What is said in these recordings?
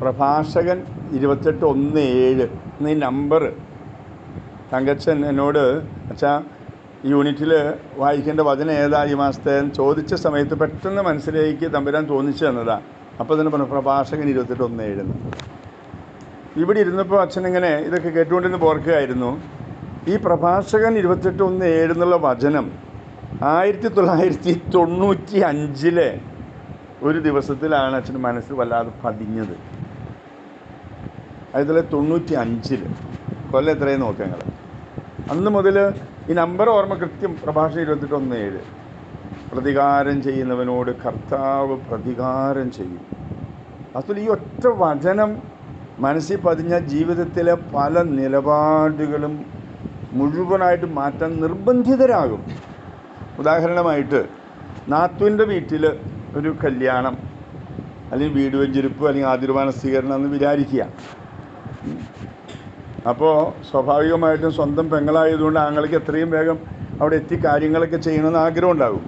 പ്രഭാഷകൻ ഇരുപത്തെട്ട് ഒന്ന് ഏഴ് എന്നീ നമ്പർ. തങ്കച്ചൻ എന്നോട് അച്ഛാ യൂണിറ്റിൽ വായിക്കേണ്ട വചനം ഏതാ? ഈ മാസത്തെ ചോദിച്ച സമയത്ത് പെട്ടെന്ന് മനസ്സിലേക്ക് തമ്പുരാൻ തോന്നിച്ചു തന്നതാണ് അപ്പോൾ തന്നെ പറഞ്ഞു പ്രഭാഷകൻ ഇരുപത്തെട്ട് ഒന്ന് ഏഴെന്ന് ഇവിടെ ഇരുന്നപ്പോൾ അച്ഛനിങ്ങനെ ഇതൊക്കെ കേട്ടുകൊണ്ടിരുന്ന് ഓർക്കുകയായിരുന്നു ഈ പ്രഭാഷകൻ ഇരുപത്തെട്ട് ഒന്ന് ഏഴ് എന്നുള്ള വചനം ആയിരത്തി തൊള്ളായിരത്തി തൊണ്ണൂറ്റി അഞ്ചിലെ ഒരു ദിവസത്തിലാണ് അച്ഛൻ മനസ്സ് വല്ലാതെ പതിഞ്ഞത്. ആയിരത്തി തൊള്ളായിരത്തി തൊണ്ണൂറ്റി അഞ്ചിൽ കൊല്ലം എത്രയും നോക്കുക നിങ്ങൾ അന്ന് മുതൽ ഈ നമ്പർ ഓർമ്മ കൃത്യം പ്രഭാഷണം ഇരുപത്തെട്ട് ഒന്ന് ഏഴ്. പ്രതികാരം ചെയ്യുന്നവനോട് കർത്താവ് പ്രതികാരം ചെയ്യും. അസൽ ഈ ഒറ്റ വചനം മനസ്സിൽ പതിഞ്ഞ ജീവിതത്തിലെ പല നിലപാടുകളും മുഴുവനായിട്ട് മാറ്റാൻ നിർബന്ധിതരാകും. ഉദാഹരണമായിട്ട് നാത്തുവിന്റെ വീട്ടിൽ ഒരു കല്യാണം അല്ലെങ്കിൽ വീട് വെഞ്ചിരിപ്പ് അല്ലെങ്കിൽ ആതിർവാന സ്വീകരണം എന്ന് വിചാരിക്കുക. അപ്പോൾ സ്വാഭാവികമായിട്ടും സ്വന്തം പെങ്ങളായതുകൊണ്ട് ആങ്ങൾക്ക് എത്രയും വേഗം അവിടെ എത്തി കാര്യങ്ങളൊക്കെ ചെയ്യണമെന്ന് ആഗ്രഹം ഉണ്ടാകും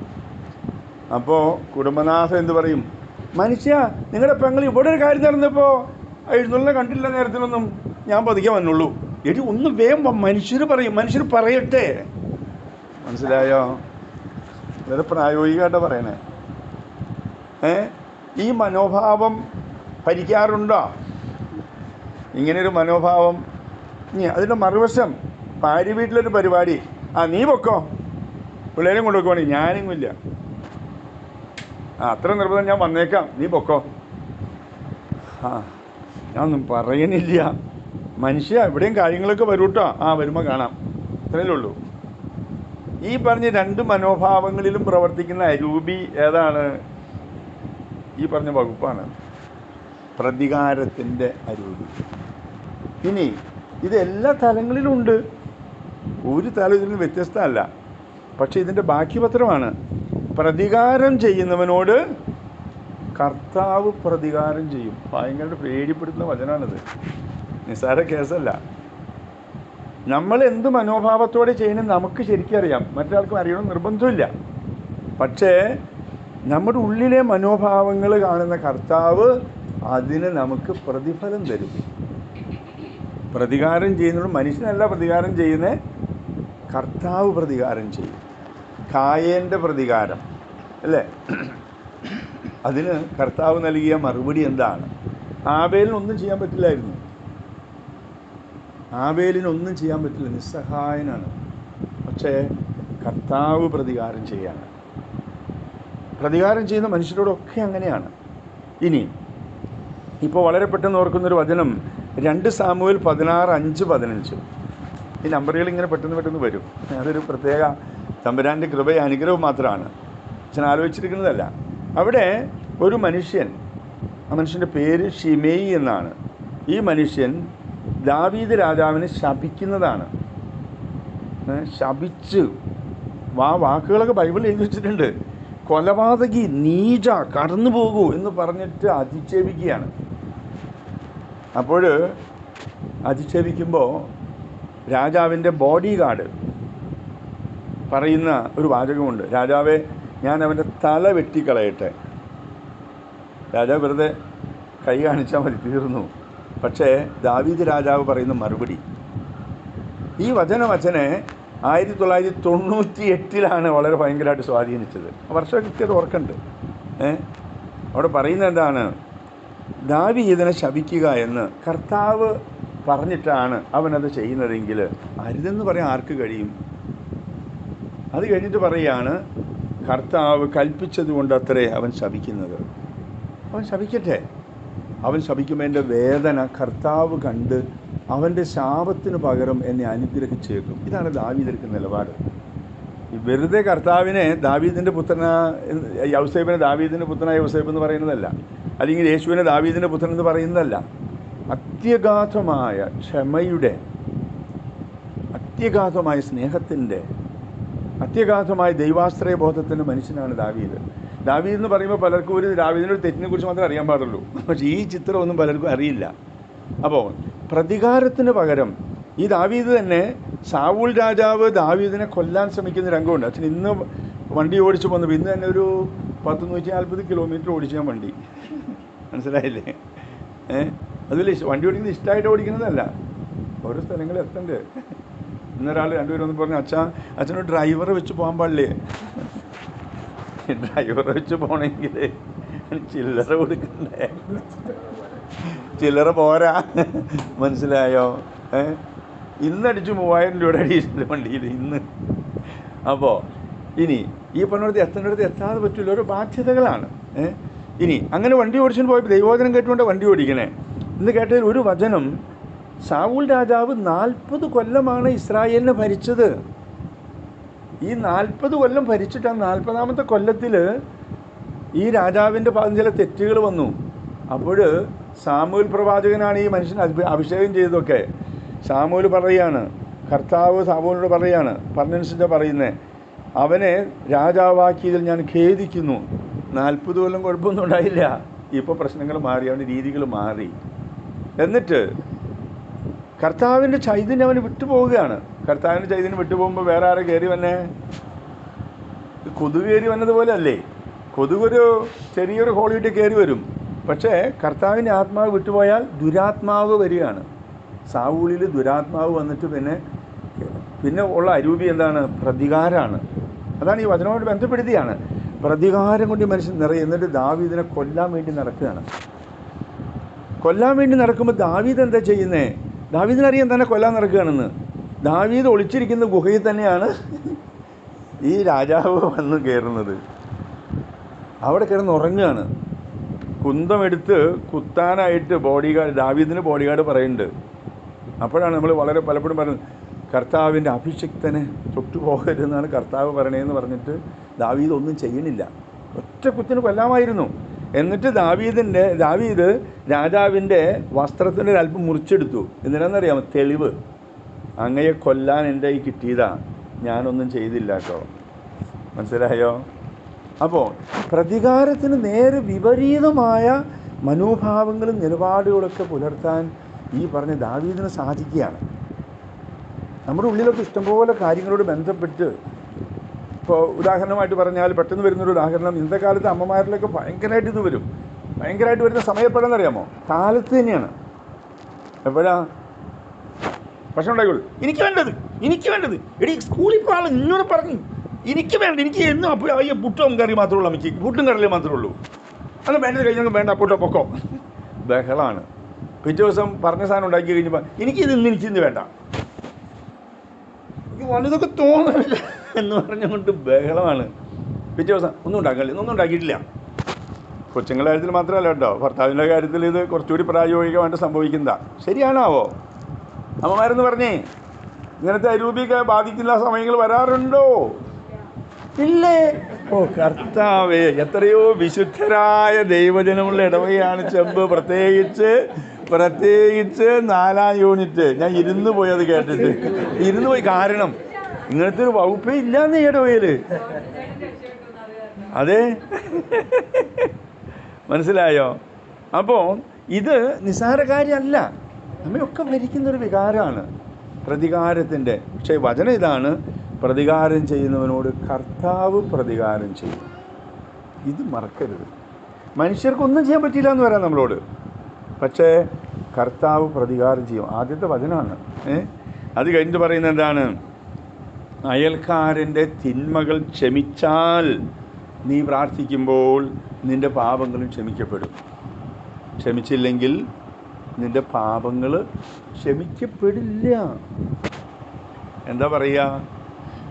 അപ്പോൾ കുടുംബനാഥൻ എന്ത് പറയും? മനുഷ്യ നിങ്ങളുടെ പെങ്ങൾ ഇവിടെ ഒരു കാര്യം നടന്നപ്പോൾ എഴുന്നള്ളിനെ കണ്ടില്ല നേരത്തിലൊന്നും. ഞാൻ പതുക്കെ വന്നുള്ളൂ. എടി ഒന്ന് വേഗം മനുഷ്യർ പറയും മനുഷ്യർ പറയട്ടെ. മനസ്സിലായോ? വളരെ പ്രായോഗികമായിട്ടാണ് പറയണേ. ഏ? ഈ മനോഭാവം ഭരിക്കാറുണ്ടോ? ഇങ്ങനെയൊരു മനോഭാവം. ഇനി അതിന്റെ മറുവശം ഭാര്യ വീട്ടിലൊരു പരിപാടി. ആ നീ പൊക്കോ? പിള്ളേരും കൊണ്ടുപോയി ഞാനെങ്ങുമില്ല. ആ അത്ര നിർബന്ധം ഞാൻ വന്നേക്കാം. നീ പൊക്കോ? ആ ഞാനൊന്നും പറയുന്നില്ല മനുഷ്യ എവിടെയും കാര്യങ്ങളൊക്കെ വരൂ കേട്ടോ ആ വരുമ്പോൾ കാണാം. അത്രയല്ലേ ഉള്ളൂ. ഈ പറഞ്ഞ രണ്ട് മനോഭാവങ്ങളിലും പ്രവർത്തിക്കുന്ന അരൂപി ഏതാണ്? ഈ പറഞ്ഞ വകുപ്പാണ്. പ്രതികാരത്തിന്റെ അരൂപി. ഇനി ഇത് എല്ലാ തലങ്ങളിലും ഉണ്ട് ഒരു തലം ഇതിൽ നിന്ന് വ്യത്യസ്തമല്ല. പക്ഷെ ഇതിന്റെ ബാക്കി പത്രമാണ് പ്രതികാരം ചെയ്യുന്നവനോട് കർത്താവ് പ്രതികാരം ചെയ്യും. ഭയങ്കര പേടിപ്പെടുത്തുന്ന വചനമാണിത് നിസ്സാര കേസല്ല. നമ്മൾ എന്ത് മനോഭാവത്തോടെ ചെയ്യണം നമുക്ക് ശരിക്കും അറിയാം. മറ്റൊരാൾക്കും അറിയണം നിർബന്ധമില്ല. പക്ഷേ നമ്മുടെ ഉള്ളിലെ മനോഭാവങ്ങൾ കാണുന്ന കർത്താവ് അതിന് നമുക്ക് പ്രതിഫലം തരും. പ്രതികാരം ചെയ്യുന്നത് മനുഷ്യനല്ല പ്രതികാരം ചെയ്യുന്നത് കർത്താവ് പ്രതികാരം ചെയ്യും. കായേന്റെ പ്രതികാരം അല്ലേ? അതിന് കർത്താവ് നൽകിയ മറുപടി എന്താണ്? ആബേലിനൊന്നും ചെയ്യാൻ പറ്റില്ലായിരുന്നു. ആബേലിനൊന്നും ചെയ്യാൻ പറ്റില്ല. നിസ്സഹായനാണ്. പക്ഷേ കർത്താവ് പ്രതികാരം ചെയ്യാണ്. പ്രതികാരം ചെയ്യുന്ന മനുഷ്യരോടൊക്കെ അങ്ങനെയാണ്. ഇനി ഇപ്പോൾ വളരെ പെട്ടെന്ന് ഓർക്കുന്നൊരു വചനം രണ്ട് സാമൂഹിൽ പതിനാറ് അഞ്ച് പതിനഞ്ച്. ഈ നമ്പറുകൾ ഇങ്ങനെ പെട്ടെന്ന് പെട്ടെന്ന് വരും. അതൊരു പ്രത്യേക തമ്പുരാന്റെ കൃപയ അനുഗ്രഹം മാത്രമാണ്. അച്ഛൻ ആലോചിച്ചിരിക്കുന്നതല്ല. അവിടെ ഒരു മനുഷ്യൻ ആ മനുഷ്യന്റെ പേര് ഷിമേയി എന്നാണ്. ഈ മനുഷ്യൻ ദാവീദ് രാജാവിനെ ശപിക്കുന്നതാണ്. ശപിച്ച്. വാ വാക്കുകളൊക്കെ ബൈബിളിൽ എഴുതി വെച്ചിട്ടുണ്ട്. കൊലപാതകി നീജ കടന്നു പോകൂ എന്ന് പറഞ്ഞിട്ട് അധിക്ഷേപിക്കുകയാണ്. അപ്പോൾ അധിക്ഷേപിക്കുമ്പോൾ രാജാവിന്റെ ബോഡി ഗാർഡ് പറയുന്ന ഒരു വാചകമുണ്ട്. രാജാവെ ഞാൻ അവന്റെ തല വെട്ടിക്കളയട്ടെ. രാജാവ് വെറുതെ കൈ കാണിച്ചാൽ മതി തീർന്നു. പക്ഷേ ദാവീദ് രാജാവ് പറയുന്ന മറുപടി. ഈ വചനം അച്ഛനെ ആയിരത്തി തൊള്ളായിരത്തി തൊണ്ണൂറ്റി എട്ടിലാണ് വളരെ ഭയങ്കരമായിട്ട് സ്വാധീനിച്ചത്. വർഷം കൃത്യത ഓർക്കണ്ട്. ഏ? അവിടെ പറയുന്നത് എന്താണ്? ദാവീദിനെ ശപിക്കുക എന്ന് കർത്താവ് പറഞ്ഞിട്ടാണ് അവനത് ചെയ്യുന്നതെങ്കിൽ അരുതെന്ന് പറയാൻ ആർക്ക് കഴിയും? അത് കഴിഞ്ഞിട്ട് പറയുകയാണ് കർത്താവ് കൽപ്പിച്ചത് കൊണ്ട് അത്രേ അവൻ ശപിക്കുന്നത്. അവൻ ശപിക്കട്ടെ. അവൻ ശപിക്കുമ്പോൾ വേദന കർത്താവ് കണ്ട് അവന്റെ ശാപത്തിന് പകരം എന്നെ അനുഗ്രഹിച്ചേക്കും. ഇതാണ് ദാവീദർക്ക് നിലപാട്. വെറുതെ കർത്താവിനെ ദാവീദിന്റെ പുത്രന യൗസേബിനെ ദാവീദിന്റെ പുത്രനായ യൗസേബ് എന്ന് പറയുന്നതല്ല. അല്ലെങ്കിൽ യേശുവിനെ ദാവീദിന്റെ പുത്രൻ എന്ന് പറയുന്നതല്ല. അത്യഗാധമായ ക്ഷമയുടെ അത്യഗാധമായ സ്നേഹത്തിന്റെ അത്യഗാധമായ ദൈവാശ്രയ ബോധത്തിന്റെ മനുഷ്യനാണ് ദാവീദ്. ദാവീദ് എന്ന് പറയുമ്പോൾ പലർക്കും ഒരു ദാവീദിന്റെ ഒരു തെറ്റിനെ കുറിച്ച് മാത്രമേ അറിയാൻ പാടുള്ളൂ. പക്ഷേ ഈ ചിത്രമൊന്നും പലർക്കും അറിയില്ല. അപ്പോൾ പ്രതികാരത്തിന് പകരം ഈ ദാവീദ് തന്നെ സാവൂൾ രാജാവ് ദാവീദിനെ കൊല്ലാൻ ശ്രമിക്കുന്ന രംഗമുണ്ട്. അച്ഛൻ ഇന്ന് വണ്ടി ഓടിച്ചു പോകുന്നപ്പോൾ ഇന്ന് തന്നെ ഒരു പത്ത് നൂറ്റി നാൽപ്പത് കിലോമീറ്റർ ഓടിച്ചു ഞാൻ വണ്ടി. മനസ്സിലായില്ലേ? ഏഹ് അതിൽ വണ്ടി ഓടിക്കുന്നത് ഇഷ്ടമായിട്ട് ഓടിക്കുന്നതല്ല. ഓരോ സ്ഥലങ്ങളിൽ എത്തണ്ട്. ഇന്നൊരാൾ രണ്ടുപേരും ഒന്ന് പറഞ്ഞു അച്ഛാ അച്ഛനൊരു ഡ്രൈവറെ വെച്ച് പോകാൻ പാടില്ലേ? ഡ്രൈവറെ വെച്ച് പോകണമെങ്കിൽ ചില്ലറ കൊടുക്കണ്ടേ? ചില്ലറ പോരാ. മനസ്സിലായോ? ഏഹ് ഇന്നടിച്ച് മൂവായിരം രൂപയുടെ അഡീഷണൽ വണ്ടിയിൽ ഇന്ന്. അപ്പോൾ ഇനി ഈ പറഞ്ഞിടത്ത് എത്തേണ്ടടുത്ത് എത്താതെ പറ്റില്ല ഓരോ ബാധ്യതകളാണ്. ഏ? ഇനി അങ്ങനെ വണ്ടി ഓടിച്ചുകൊണ്ട് പോയപ്പോൾ ദൈവോചനം കേട്ടുകൊണ്ട് വണ്ടി ഓടിക്കണേ. എന്ന് കേട്ടതിൽ ഒരു വചനം സാവൂൾ രാജാവ് നാൽപ്പത് കൊല്ലമാണ് ഇസ്രായേലിനെ ഭരിച്ചത്. ഈ നാൽപ്പത് കൊല്ലം ഭരിച്ചിട്ട് ആ നാൽപ്പതാമത്തെ കൊല്ലത്തിൽ ഈ രാജാവിന്റെ ഭാഗം ചില തെറ്റുകൾ വന്നു. അപ്പോൾ സാമൂൽ പ്രവാചകനാണ് ഈ മനുഷ്യൻ അഭിഷേകം ചെയ്തതൊക്കെ. സാമൂൽ പറയാണ് കർത്താവ് സാമൂലിനോട് പറയാണ് പറഞ്ഞനുസരിച്ചാണ് പറയുന്നത് അവനെ രാജാവാക്കിയതിൽ ഞാൻ ഖേദിക്കുന്നു. നാൽപ്പത് കൊല്ലം കുഴപ്പമൊന്നും ഉണ്ടായില്ല. ഇപ്പോൾ പ്രശ്നങ്ങൾ മാറി അവന്റെ രീതികൾ മാറി. എന്നിട്ട് കർത്താവിന്റെ ചൈതന്യം അവന് വിട്ടുപോവുകയാണ്. കർത്താവിന്റെ ചൈതന്യം വിട്ടുപോകുമ്പോൾ വേറെ ആരെ കയറി വന്നെ? കൊതുക് കയറി വന്നതുപോലെ അല്ലേ? കൊതുകൊരു ചെറിയൊരു ഹോളിയിട്ട് കയറി വരും. പക്ഷേ കർത്താവിന്റെ ആത്മാവ് വിട്ടുപോയാൽ ദുരാത്മാവ് വരികയാണ്. സാവൂളിൽ ദുരാത്മാവ് വന്നിട്ട് പിന്നെ പിന്നെ ഉള്ള അരൂപി എന്താണ്? പ്രതികാരമാണ് അതാണ് ഈ വചനവുമായിട്ട് ബന്ധപ്പെടുത്തിയാണ്. പ്രതികാരം കൊണ്ട് മനുഷ്യൻ നിറയും എന്നിട്ട് ദാവീദിനെ കൊല്ലാൻ വേണ്ടി നടക്കുകയാണ്. കൊല്ലാൻ വേണ്ടി നടക്കുമ്പോൾ ദാവീദ് എന്താ ചെയ്യുന്നേ? ദാവീദിനറിയാൻ തന്നെ കൊല്ലാൻ നടക്കുകയാണെന്ന്. ദാവീദ് ഒളിച്ചിരിക്കുന്ന ഗുഹയിൽ തന്നെയാണ് ഈ രാജാവ് വന്ന് കയറുന്നത്. അവിടെ കിടന്ന് ഉറങ്ങുകയാണ്. കുന്തമെടുത്ത് കുത്താനായിട്ട് ബോഡി ഗാർഡ് ദാവീദിന് ബോഡി ഗാർഡ് പറയുന്നുണ്ട്. അപ്പോഴാണ് നമ്മൾ വളരെ പലപ്പോഴും പറയുന്നത് കർത്താവിന്റെ അഭിഷിക്തനെ തൊട്ടുപോകരുതെന്നാണ് കർത്താവ് പറയണേന്ന് പറഞ്ഞിട്ട് ദാവീദ് ഒന്നും ചെയ്യണില്ല. ഒറ്റ കുത്തിന് കൊല്ലാമായിരുന്നു. എന്നിട്ട് ദാവീദിന്റെ ദാവീദ് രാജാവിന്റെ വസ്ത്രത്തിന്റെ അല്പം മുറിച്ചെടുത്തു. എന്തിനാണെന്നറിയാമോ തെളിവ്. അങ്ങയെ കൊല്ലാൻ എന്റെ ഈ കിട്ടിയതാ. ഞാനൊന്നും ചെയ്തില്ല കേട്ടോ. മനസ്സിലായോ? അപ്പോൾ പ്രതികാരത്തിന് നേരെ വിപരീതമായ മനോഭാവങ്ങളും നിലപാടുകളൊക്കെ പുലർത്താൻ ഈ പറഞ്ഞ ദാവീദിന് സാധിക്കുകയാണ്. നമ്മുടെ ഉള്ളിലൊക്കെ ഇഷ്ടംപോലെ കാര്യങ്ങളോട് ബന്ധപ്പെട്ട് ഇപ്പോൾ ഉദാഹരണമായിട്ട് പറഞ്ഞാൽ പെട്ടെന്ന് വരുന്നൊരു ഉദാഹരണം ഇന്നത്തെ കാലത്ത് അമ്മമാരിലൊക്കെ ഭയങ്കരമായിട്ട് ഇത് വരും. ഭയങ്കരമായിട്ട് വരുന്ന സമയം എപ്പോഴാണെന്നറിയാമോ? കാലത്ത് തന്നെയാണ്. എപ്പോഴാ? ഭക്ഷണം ഉണ്ടായിക്കോളൂ. എനിക്ക് വേണ്ടത് എനിക്ക് വേണ്ടത്. എടി സ്കൂളിൽ പോകാൻ ഇന്നോട് പറഞ്ഞു എനിക്ക് വേണ്ട എനിക്ക് എന്നും അപ്പോൾ അയ്യോ പുട്ടും കറി മാത്രമേ ഉള്ളൂ അമ്മയ്ക്ക് പുട്ടും കറിയേ മാത്രമേ ഉള്ളൂ. അത് വേണ്ടത് കഴിഞ്ഞാൽ വേണ്ട പുട്ടോ പൊക്കോ. ബഹളമാണ് പിറ്റേ ദിവസം പറഞ്ഞ സാധനം ഉണ്ടാക്കി കഴിഞ്ഞപ്പോൾ എനിക്കിത് ഇന്ന് എനിക്കിന്ന് വേണ്ട. എനിക്ക് വലുതൊക്കെ തോന്നുന്നില്ല എന്ന് പറഞ്ഞുകൊണ്ട് ബഹളമാണ്. പിറ്റേ ദിവസം ഒന്നും ഉണ്ടാക്കില്ല ഒന്നും ഉണ്ടാക്കിയിട്ടില്ല. കൊച്ചുങ്ങളുടെ കാര്യത്തിൽ മാത്രമല്ല കേട്ടോ. ഭർത്താവിന്റെ കാര്യത്തിൽ ഇത് കുറച്ചുകൂടി പ്രായോഗികമായിട്ട് സംഭവിക്കുന്നതാ. ശരിയാണാവോ? അമ്മമാരെന്ന് പറഞ്ഞേ ഇങ്ങനത്തെ അരൂപിക ബാധിക്കുന്ന സമയങ്ങൾ വരാറുണ്ടോ? ഇല്ലേ? ഓ കർത്താവേ എത്രയോ വിശുദ്ധരായ ദൈവജനമുള്ള ഇടവകയാണ് ചെമ്പ്. പ്രത്യേകിച്ച് പ്രത്യേകിച്ച് നാലാം യൂണിറ്റ്. ഞാൻ ഇരുന്ന് പോയി അത് കേട്ടിട്ട്. ഇരുന്ന് പോയി കാരണം ഇങ്ങനത്തെ ഒരു വകുപ്പേ ഇല്ലാന്ന് ഈ അതെ? മനസ്സിലായോ? അപ്പോൾ ഇത് നിസ്സാര കാര്യമല്ല നമ്മയൊക്കെ ഭരിക്കുന്നൊരു വികാരമാണ് പ്രതികാരത്തിന്റെ. പക്ഷേ വചനം ഇതാണ്. പ്രതികാരം ചെയ്യുന്നവനോട് കർത്താവ് പ്രതികാരം ചെയ്യും. ഇത് മറക്കരുത്. മനുഷ്യർക്കൊന്നും ചെയ്യാൻ പറ്റില്ല എന്ന് പറയാം നമ്മളോട്. പക്ഷേ കർത്താവ് പ്രതികാരം ചെയ്യും. ആദ്യത്തെ വചനമാണ് ഏ? അത് കഴിഞ്ഞിട്ട് പറയുന്നത് എന്താണ്? അയൽക്കാരന്റെ തിന്മകൾ ക്ഷമിച്ചാൽ നീ പ്രാർത്ഥിക്കുമ്പോൾ നിന്റെ പാപങ്ങളും ക്ഷമിക്കപ്പെടും. ക്ഷമിച്ചില്ലെങ്കിൽ നിന്റെ പാപങ്ങൾ ക്ഷമിക്കപ്പെടില്ല. എന്താ പറയുക?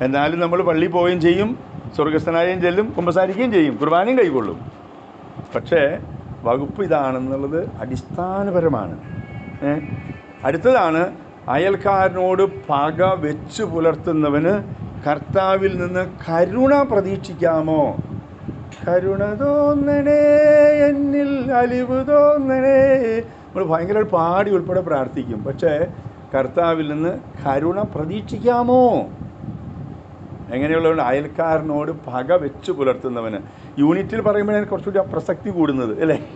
എന്നാലും നമ്മൾ പള്ളി പോവുകയും ചെയ്യും സ്വർഗസ്ഥനായും ചെല്ലും കുമ്പസാരിക്കുകയും ചെയ്യും കുർബാനയും കൈക്കൊള്ളും. പക്ഷേ വകുപ്പ് ഇതാണെന്നുള്ളത് അടിസ്ഥാനപരമാണ്? അടുത്തതാണ് അയൽക്കാരനോട് പക വെച്ച് പുലർത്തുന്നവന് കർത്താവിൽ നിന്ന് കരുണ പ്രതീക്ഷിക്കാമോ? കരുണ തോന്നണേ എന്നിൽ അലിവ് തോന്നണേ. നമ്മൾ ഭയങ്കര പാടി ഉൾപ്പെടെ പ്രാർത്ഥിക്കും. പക്ഷേ കർത്താവിൽ നിന്ന് കരുണ പ്രതീക്ഷിക്കാമോ? എങ്ങനെയുള്ളതുകൊണ്ട് അയൽക്കാരനോട് പക വെച്ച് പുലർത്തുന്നവന്. യൂണിറ്റിൽ പറയുമ്പോഴാണ് കുറച്ചുകൂടി പ്രസക്തി കൂടുന്നത് അല്ലേ?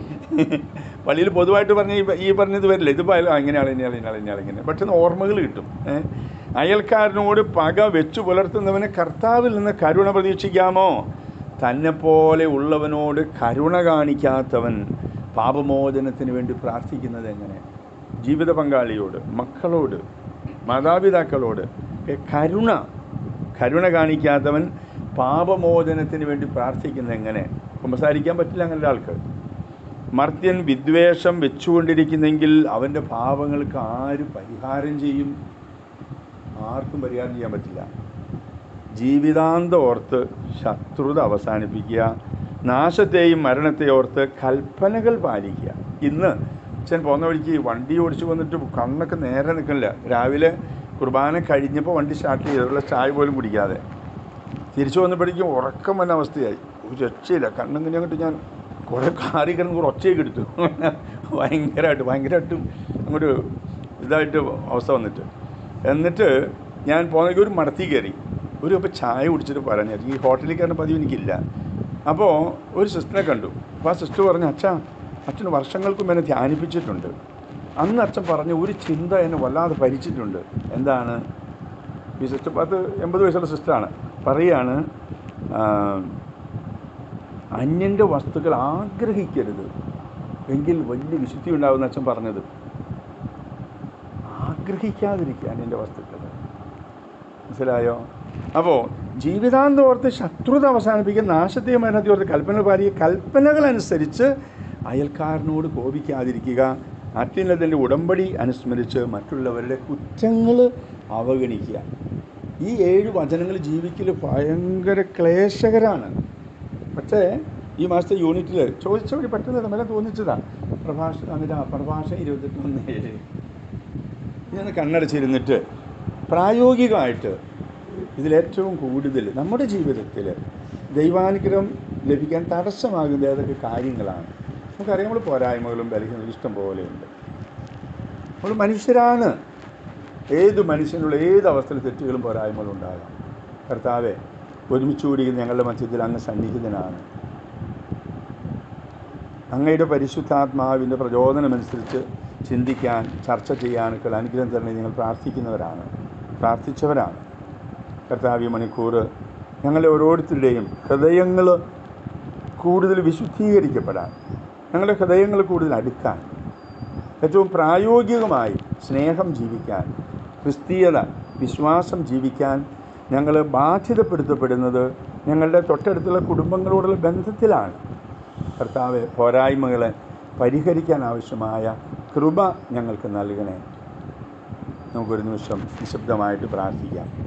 പള്ളിയിൽ പൊതുവായിട്ട് പറഞ്ഞ ഈ- പറഞ്ഞത് വരില്ല. ഇതിപ്പോൾ അയൽ അങ്ങനെയാണ് ഇനിയാൾ ഇനിയാൾ ഇനിയാൾ ഇങ്ങനെ പക്ഷെ ഓർമ്മകൾ കിട്ടും. അയൽക്കാരനോട് പക വെച്ചു പുലർത്തുന്നവന് കർത്താവിൽ നിന്ന് കരുണ പ്രതീക്ഷിക്കാമോ? തന്നെപ്പോലെ പോലെ ഉള്ളവനോട് കരുണ കാണിക്കാത്തവൻ പാപമോചനത്തിന് വേണ്ടി പ്രാർത്ഥിക്കുന്നത് എങ്ങനെ? ജീവിത പങ്കാളിയോട് മക്കളോട് മാതാപിതാക്കളോട് കരുണ കരുണ കാണിക്കാത്തവൻ പാപമോചനത്തിന് വേണ്ടി പ്രാർത്ഥിക്കുന്നത് എങ്ങനെ? സംസാരിക്കാൻ പറ്റില്ല അങ്ങനെ ആൾക്ക് മർത്യൻ വിദ്വേഷം വെച്ചുകൊണ്ടിരിക്കുന്നെങ്കിൽ അവന്റെ പാപങ്ങൾക്ക് ആര് പരിഹാരം ചെയ്യും? ആർക്കും പരിഹാരം ചെയ്യാൻ പറ്റില്ല. ജീവിതാന്ത ഓർത്ത് ശത്രുത അവസാനിപ്പിക്കുക. നാശത്തെയും മരണത്തെയും ഓർത്ത് കൽപ്പനകൾ പാലിക്കുക. ഇന്ന് അച്ഛൻ പോകുന്ന വഴിക്ക് വണ്ടി ഓടിച്ചു വന്നിട്ട് കണ്ണൊക്കെ നേരെ നിൽക്കണില്ല. രാവിലെ കുർബാന കഴിഞ്ഞപ്പോൾ വണ്ടി സ്റ്റാർട്ട് ചെയ്തുള്ള ചായ പോലും കുടിക്കാതെ. തിരിച്ചു വന്നപ്പോഴേക്കും ഉറക്കം വന്ന അവസ്ഥയായി. ഒരു രക്ഷയില്ല. കണ്ണിങ്ങനെ അങ്ങോട്ട് ഞാൻ? കുറേ കാറി കുറേ ഒച്ചയൊക്കെ എടുത്തു. ഭയങ്കരമായിട്ട് ഭയങ്കരമായിട്ടും അങ്ങോട്ട് ഇതായിട്ട് അവസ്ഥ വന്നിട്ട്. എന്നിട്ട് ഞാൻ പോകുന്നെങ്കിൽ ഒരു മടത്തി കയറി. ഒരു കപ്പ് ചായ കുടിച്ചിട്ട് പറഞ്ഞു ഈ ഹോട്ടലിൽ കയറുന്ന പതിവ് എനിക്കില്ല. അപ്പോൾ ഒരു സിസ്റ്ററെ കണ്ടു. അപ്പോൾ ആ സിസ്റ്റർ പറഞ്ഞു അച്ഛാ അച്ഛൻ വർഷങ്ങൾക്ക് എന്നെ ധ്യാനിപ്പിച്ചിട്ടുണ്ട്. അന്ന് അച്ഛൻ പറഞ്ഞ ഒരു ചിന്ത എന്നെ വല്ലാതെ ഭരിച്ചിട്ടുണ്ട്. എന്താണ്? ഈ സിസ്റ്റർ പത്ത് എൺപത് വയസ്സുള്ള സിസ്റ്ററാണ്. പറയുകയാണ് ആ, അന്യന്റെ വസ്തുക്കൾ ആഗ്രഹിക്കരുത്. എങ്കിൽ വലിയ വിശുദ്ധി ഉണ്ടാവുമെന്ന് അച്ഛൻ പറഞ്ഞത്. ആഗ്രഹിക്കാതിരിക്കുക അന്യന്റെ വസ്തുക്കൾ. മനസ്സിലായോ? അപ്പോൾ ജീവിതാന്തോർത്ത് ശത്രുത അവസാനിപ്പിക്കുക നാശത്തെയും മരണത്തെ ഓർത്ത് കൽപ്പന പാലിക്കുക. കൽപ്പനകൾ അനുസരിച്ച് അയൽക്കാരനോട് കോപിക്കാതിരിക്കുക. അറ്റിനതിന്റെ ഉടമ്പടി അനുസ്മരിച്ച് മറ്റുള്ളവരുടെ കുറ്റങ്ങൾ അവഗണിക്കുക. ഈ ഏഴ് വചനങ്ങൾ ജീവിക്കൽ ഭയങ്കര ക്ലേശകരാണ്. പക്ഷേ ഈ മാസത്തെ യൂണിറ്റിൽ ചോദിച്ച ഒരു പെട്ടെന്ന് നമ്മളെ തോന്നിച്ചതാണ് പ്രഭാഷ അങ്ങനെ പ്രഭാഷണം ഇരുപത്തെട്ടൊന്ന് ഏഴ് ഞാൻ കണ്ണടച്ചിരുന്നിട്ട് പ്രായോഗികമായിട്ട് ഇതിലേറ്റവും കൂടുതൽ നമ്മുടെ ജീവിതത്തിൽ ദൈവാനുഗ്രഹം ലഭിക്കാൻ തടസ്സമാകുന്ന ഏതൊക്കെ കാര്യങ്ങളാണ്. നമുക്കറിയാം നമ്മൾ പോരായ്മകളും ബലഹീനങ്ങളും ഇഷ്ടം പോലെയുണ്ട്. നമ്മൾ മനുഷ്യരാണ്. ഏത് മനുഷ്യനുള്ള ഏത് അവസ്ഥയിൽ തെറ്റുകളും പോരായ്മകളും ഉണ്ടാകാം. കർത്താവെ ഒരുമിച്ച് ഞങ്ങളുടെ മധ്യത്തിൽ അങ്ങ് സന്നിഹിതനാണ്. അങ്ങയുടെ പരിശുദ്ധാത്മാവിന്റെ പ്രചോദനമനുസരിച്ച് ചിന്തിക്കാൻ ചർച്ച ചെയ്യാനൊക്കെ അനുഗ്രഹം തരണേ ഞങ്ങൾ പ്രാർത്ഥിക്കുന്നവരാണ്. പ്രാർത്ഥിച്ചവരാണ്. കർത്താവ് ഈ മണിക്കൂർ ഞങ്ങളുടെ ഓരോരുത്തരുടെയും ഹൃദയങ്ങൾ കൂടുതൽ വിശുദ്ധീകരിക്കപ്പെടാൻ ഞങ്ങളുടെ ഹൃദയങ്ങൾ കൂടുതൽ അടുക്കാൻ ഏറ്റവും പ്രായോഗികമായി സ്നേഹം ജീവിക്കാൻ ക്രിസ്തീയത വിശ്വാസം ജീവിക്കാൻ ഞങ്ങൾ ബാധ്യതപ്പെടുത്തപ്പെടുന്നത് ഞങ്ങളുടെ തൊട്ടടുത്തുള്ള കുടുംബങ്ങളോടുള്ള ബന്ധത്തിലാണ്. കർത്താവ് പോരായ്മകളെ പരിഹരിക്കാൻ ആവശ്യമായ കൃപ ഞങ്ങൾക്ക് നൽകണേ. നമുക്കൊരു നിമിഷം നിശബ്ദമായിട്ട് പ്രാർത്ഥിക്കാം.